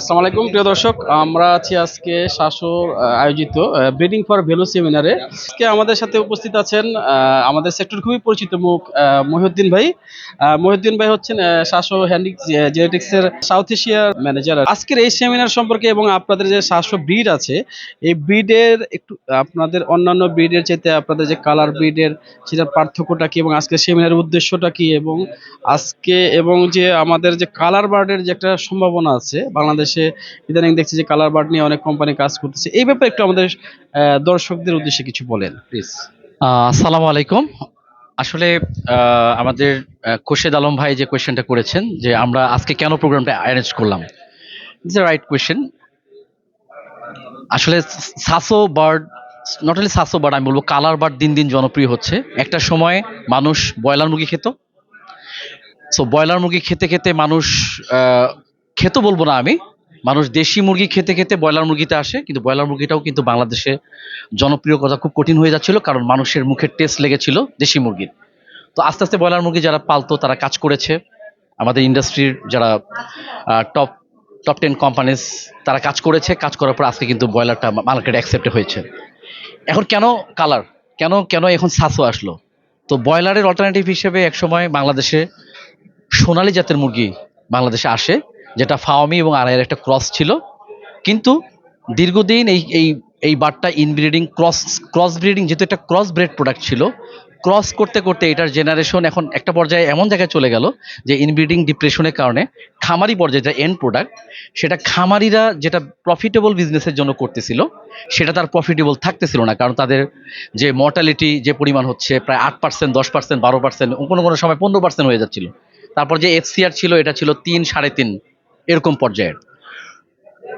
আসসালামু আলাইকুম, প্রিয় দর্শক। আমরা আছি আজকে শাসর আয়োজিত ব্রিডিং ফর ভ্যালু সেমিনারে আজকে আমাদের সাথে উপস্থিত আছেন আমাদের সেক্টর খুবই পরিচিত মুখ মহিউদ্দিন ভাই। মহিউদ্দিন ভাই হচ্ছেন শাসো হ্যান্ডিক জেনেটিক্স এর সাউথ এশিয়ার ম্যানেজার আজকের এই সেমিনার সম্পর্কে এবং আপনাদের যে শাসো ব্রিড আছে, এই ব্রিডের একটু, আপনাদের অন্যান্য ব্রিডের চাইতে আপনাদের যে কালার ব্রিডের সেটার পার্থক্যটা কি এবং আজকে সেমিনারের উদ্দেশ্যটা কি এবং আজকে এবং যে আমাদের যে কালার বার্ডের যে একটা সম্ভাবনা আছে, বাংলাদেশে ইদানিং দেখছি যে কালার বার্ড নিয়ে অনেক কোম্পানি কাজ করতেছে। এই ব্যাপারে একটু আমাদের দর্শকদের উদ্দেশ্যে কিছু বলেন প্লিজ আসসালামু আলাইকুম। আসলে আমাদের খোরশেদ আলম ভাই যে কোয়েশ্চেনটা করেছেন, যে আমরা আজকে কেন প্রোগ্রামটা অ্যারেঞ্জ করলাম ইটস এ রাইট কোয়েশ্চেন আসলে, Sasso bird not only Sasso bird আমি বলব কালার বার্ড দিন দিন জনপ্রিয় হচ্ছে। একটা সময় মানুষ ব্রয়লার মুরগি খেত। সো ব্রয়লার মুরগি খেতে খেতে মানুষ খেত বলব না আমি মানুষ দেশি মুরগি খেতে খেতে ব্রয়লার মুরগিতে আসে, কিন্তু ব্রয়লার মুরগিটাও কিন্তু বাংলাদেশে জনপ্রিয় কথা খুব কঠিন হয়ে যাচ্ছিল, কারণ মানুষের মুখের টেস্ট লেগেছিল দেশি মুরগির। তো আস্তে আস্তে ব্রয়লার মুরগি যারা পালতো, তারা কাজ করেছে। আমাদের ইন্ডাস্ট্রির যারা টপ টপ টেন কোম্পানিজ তারা কাজ করেছে। কাজ করার পর আজকে কিন্তু ব্রয়লারটা মার্কেটে অ্যাকসেপ্ট হয়েছে। এখন কেন কালার কেন কেন এখন সাসও আসলো? তো ব্রয়লারের অল্টারনেটিভ হিসেবে একসময় বাংলাদেশে সোনালি জাতের মুরগি বাংলাদেশে আসে। যেটা ফাওমি এবং আড়াইয়ের একটা ক্রস ছিল। কিন্তু দীর্ঘদিন এই এই এই বারটা ইনব্রিডিং ক্রস ক্রস ব্রিডিং যেহেতু একটা ক্রস ব্রেড প্রোডাক্ট ছিল, ক্রস করতে করতে এটার জেনারেশন এখন একটা পর্যায়ে এমন জায়গায় চলে গেল যে ইনব্রিডিং ডিপ্রেশনের কারণে খামারি পর্যায়ে যেটা এন্ড প্রোডাক্ট সেটা খামারিরা যেটা প্রফিটেবল বিজনেসের জন্য করতেছিল, সেটা তার প্রফিটেবল থাকতেছিল না। কারণ তাদের যে মর্টালিটি যে পরিমাণ হচ্ছে প্রায় আট পার্সেন্ট দশ পার্সেন্ট বারো পার্সেন্ট কোনো কোনো সময় পনেরো পার্সেন্ট হয়ে যাচ্ছিল। তারপর যে এফসিআর ছিল, এটা ছিল তিন, সাড়ে তিন এরকম পর্যায়ের।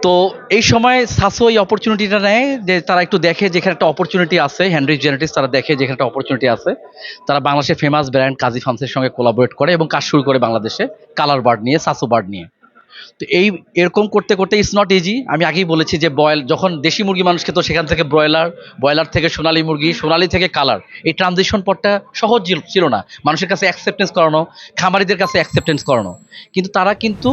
তো এই সময় সাসো এই অপরচুনিটিটা নেয় যে তারা একটু দেখে যেখানে একটা অপরচুনিটি আছে হ্যান্ড্রিজ জেনেটিক্স তারা দেখে যেখানে একটা অপরচুনিটি আছে। তারা বাংলাদেশের ফেমাস ব্র্যান্ড কাজী ফার্মসের সঙ্গে কোলাবোরেট করে এবং কাজ শুরু করে বাংলাদেশে কালার বার্ড নিয়ে, সাসো বার্ড নিয়ে। তো এই এরকম করতে করতে ইটস নট ইজি আমি আগেই বলেছি যে বয়েল যখন দেশি মুরগি মানুষ খেত সেখান থেকে ব্রয়লার ব্রয়লার থেকে সোনালী মুরগি, সোনালী থেকে কালার এই ট্রানজিশন পথটা সহজ ছিল না। মানুষের কাছে অ্যাকসেপ্টেন্স করানো, খামারিদের কাছে অ্যাকসেপ্টেন্স করানো। কিন্তু তারা কিন্তু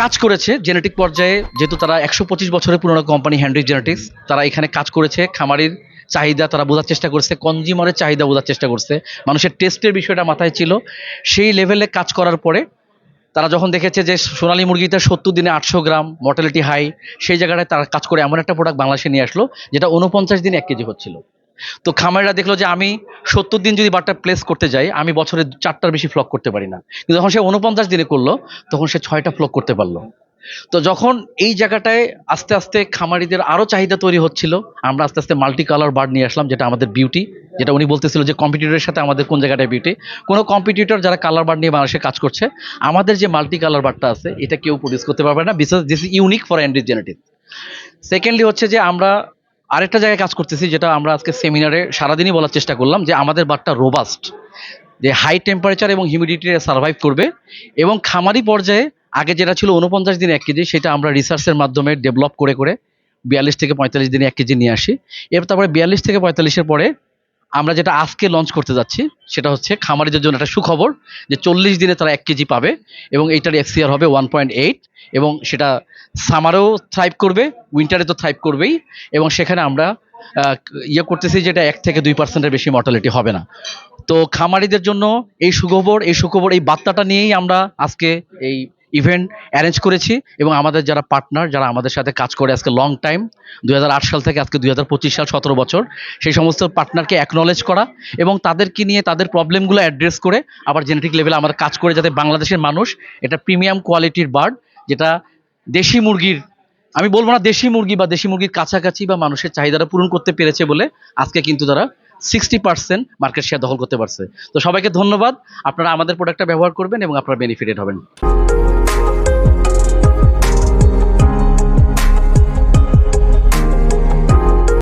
কাজ করেছে জেনেটিক পর্যায়ে, যেহেতু তারা একশো পঁচিশ বছরের পুরনো কোম্পানি হ্যান্ড্রিক জেনেটিক্স তারা এখানে কাজ করেছে, খামারির চাহিদা তারা বোঝার চেষ্টা করছে কনজিউমারের চাহিদা বোঝার চেষ্টা করছে, মানুষের টেস্টের বিষয়টা মাথায় ছিল। সেই লেভেলে কাজ করার পরে তারা যখন দেখেছে যে সোনালী মুরগিটা সত্তর দিনে আটশো গ্রাম মর্টালিটি হাই সেই জায়গাটায় তারা কাজ করে এমন একটা প্রোডাক্ট বাংলাদেশে নিয়ে আসলো, যেটা উনপঞ্চাশ দিনে এক কেজি হচ্ছিল। তো খামারিরা দেখল যে আমি সত্তর দিন যদি বারটা প্লেস করতে যাই, আমি বছরে চারটার বেশি ফ্লক করতে পারি না। কিন্তু যখন সে উনপঞ্চাশ দিনে করল, তখন সে ছয়টা ফ্লক করতে পারল। তো যখন এই জায়গাটায় আস্তে আস্তে খামারিদের আরও চাহিদা তৈরি হচ্ছিল, আমরা আস্তে আস্তে মাল্টি কালার বার্ড নিয়ে আসলাম, যেটা আমাদের বিউটি যেটা উনি বলতেছিল যে কম্পিটিটরের সাথে আমাদের কোন জায়গাটায় বিউটি কোনো কম্পিটিটর যারা কালার বার্ড নিয়ে মানুষের কাজ করছে, আমাদের যে মাল্টি কালার বার্ডটা আছে, এটা কেউ প্রডিউস করতে পারবে না বিকজ দিস ইউনিক ফর অ্যান্ড্রিজ সেকেন্ডলি হচ্ছে যে আমরা আরেকটা জায়গায় কাজ করতেছি, যেটা আমরা আজকে সেমিনারে সারাদিনই বলার চেষ্টা করলাম, যে আমাদের বাটটা রোবাস্ট যে হাই টেম্পারেচার এবং হিউমিডিটি সার্ভাইভ করবে এবং খামারি পর্যায়ে আগে যেটা ছিল উনপঞ্চাশ দিন এক কেজি, সেটা আমরা রিসার্চের মাধ্যমে ডেভেলপ করে করে বিয়াল্লিশ থেকে পঁয়তাল্লিশ দিনে এক কেজি নিয়ে আসি। এবার তারপরে বিয়াল্লিশ থেকে পঁয়তাল্লিশের পরে আমরা যেটা আজকে লঞ্চ করতে যাচ্ছি, সেটা হচ্ছে খামারিদের জন্য একটা সুখবর যে চল্লিশ দিনে তারা এক কেজি পাবে এবং এইটার এফসিআর হবে ওয়ান পয়েন্ট এইট এবং সেটা সামারেও থ্রাইভ করবে উইন্টারে তো থ্রাইভ করবেই এবং সেখানে আমরা ইয়ে করতেছি যেটা এক থেকে দুই পার্সেন্টের বেশি মর্টালিটি হবে না। তো খামারিদের জন্য এই সুখবর এই সুখবর, এই বার্তাটা নিয়েই আমরা আজকে এই ইভেন্ট অ্যারেঞ্জ করেছি এবং আমাদের যারা পার্টনার যারা আমাদের সাথে কাজ করে আজকে লং টাইম দু হাজার আট সাল থেকে আজকে দু হাজার পঁচিশ সাল সতেরো বছর, সেই সমস্ত পার্টনারকে অ্যাকনোলেজ করা এবং তাদেরকে নিয়ে তাদের প্রবলেমগুলো অ্যাড্রেস করে আবার জেনেটিক লেভেলে আমাদের কাজ করে যাতে বাংলাদেশের মানুষ এটা প্রিমিয়াম কোয়ালিটির বার্ড যেটা দেশি মুরগির, আমি বলব না দেশি মুরগি বা দেশি মুরগির কাছাকাছি বা মানুষের চাহিদাটা পূরণ করতে পেরেছে বলে আজকে কিন্তু তারা সিক্সটি পার্সেন্ট মার্কেট শেয়ার দখল করতে পারছে। তো সবাইকে ধন্যবাদ, আপনারা আমাদের প্রোডাক্টটা ব্যবহার করবেন এবং আপনারা বেনিফিটেড হবেন।